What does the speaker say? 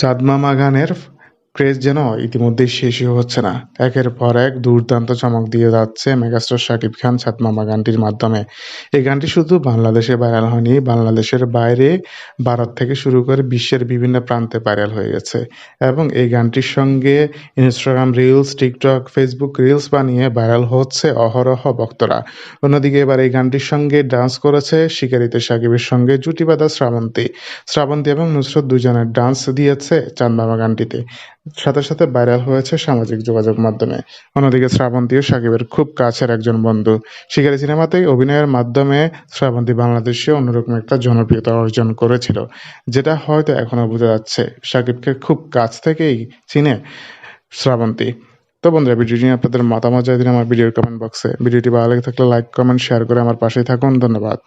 চাঁদমামা গানের ক্রেজ যেন ইতিমধ্যেই শেষই হচ্ছে না। একের পর এক দুর্দান্ত চমক দিয়ে যাচ্ছে মেগাস্টার শাকিব খান চাঁদমামা গানটির মাধ্যমে। এই গানটি শুধু বাংলাদেশে ভাইরাল হয়নি, বাংলাদেশের বাইরে ভারত থেকে শুরু করে বিশ্বের বিভিন্ন প্রান্তে ভাইরাল হয়ে গেছে। এবং এই গানটির সঙ্গে Instagram reels TikTok Facebook reels বানিয়ে ভাইরাল হচ্ছে অহরহ ভক্তরা। অন্যদিকে এবার এই গানটির সঙ্গে ডান্স করেছে শিকারিতে সাকিবের সঙ্গে জুটি বাঁধা শ্রাবন্তী। শ্রাবন্তী এবং নুসরত দুজনের ডান্স দিয়েছে চাঁদমামা গানটিতে। সাথে সাথে ভাইরাল হয়েছে সামাজিক যোগাযোগ মাধ্যমে। অন্যদিকে শ্রাবন্তীও সাকিবের খুব কাছের একজন বন্ধু। শিকারি সিনেমাতেই অভিনয়ের মাধ্যমে শ্রাবন্তী বাংলাদেশে অন্যরকম একটা জনপ্রিয়তা অর্জন করেছিল, যেটা হয়তো এখনও বোঝা যাচ্ছে। সাকিবকে খুব কাছ থেকেই চিনে শ্রাবন্তী। তো বন্ধুরা, ভিডিওটি নিয়ে আপনাদের মতামত দিন আমার ভিডিওর কমেন্ট বক্সে ভিডিওটি ভালো লেগে থাকলে লাইক কমেন্ট শেয়ার করে আমার পাশেই থাকুন। ধন্যবাদ।